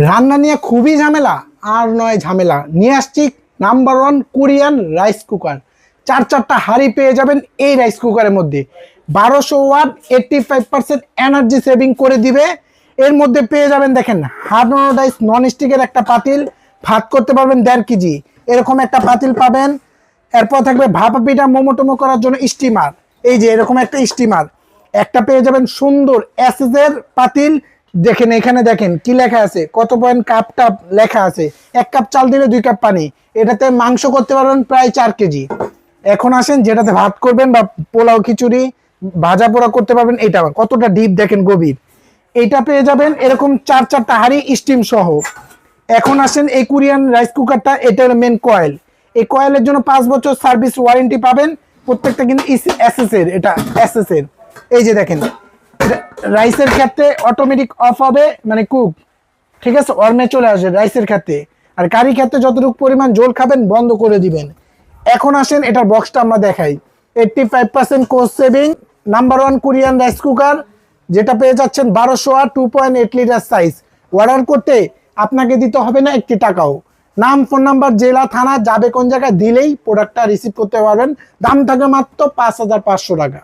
রান্না নিয়ে খুবই ঝামেলা, আর নয় ঝামেলা। নিয়ে আসছি number one Korean rice cooker চার চারটা হাঁড়ি পেয়ে যাবেন এই রাইস কুকারের মধ্যে। বারোশো watt eighty five percent energy saving করে দিবে। এর মধ্যে পেয়ে যাবেন দেখেন হার্ডনোডাইস নন স্টিকের একটা পাতিল। ভাত করতে পারবেন দেড় কেজি। এরকম একটা পাতিল পাবেন। এরপর থাকবে ভাপা পিঠা মোমো টোমো করার জন্য স্টিমার এই যে এরকম একটা স্টিমার একটা পেয়ে যাবেন সুন্দর এসএসের পাতিল। দেখেন, এখানে দেখেন, কি লেখা আছে? কত পয়েন্ট কাপ টাপ লেখা আছে? এক কাপ চাল দিলে দুই কাপ পানি। এটাতে মাংস করতে পারবেন প্রায় চার কেজি। এখন আসেন, যেটাতে ভাত করবেন বা পোলাও খিচুড়ি, ভাজা পোড়া করতে পারবেন এটা কতটা ডিপ দেখেন, গভীর। এটা পেয়ে যাবেন এরকম চার চারটা হাড়ি স্টিম সহ। এখন আসেন, এই কোরিয়ান রাইস কুকারটা এটা হলো মেন কয়েল এই কয়েলের জন্য পাঁচ বছর সার্ভিস ওয়ারেন্টি পাবেন। প্রত্যেকটা কিন্তু এসএস এর এটা এর এই যে দেখেন রাইসের ক্ষেত্রে অটোমেটিক অফ হবে মানে কুক ঠিক আছে? অর্মে চলে আসবে রাইসের ক্ষেত্রে। আর কারি ক্ষেত্রে যতটুকু পরিমাণ জল খাবেন, বন্ধ করে দিবেন। এখন আসেন, এটার বক্সটা আমরা দেখাই। Eighty five percent course saving number one Korean rice cooker যেটা পেয়ে যাচ্ছেন বারোশো আর two point eight litre size order করতে আপনাকে দিতে হবে না একটি টাকাও। নাম ফোন নাম্বার জেলা, থানা, যাবে কোন জায়গায় দিলেই প্রোডাক্টটা রিসিভ করতে পারবেন। দাম থাকে মাত্র পাঁচ হাজার পাঁচশো টাকা।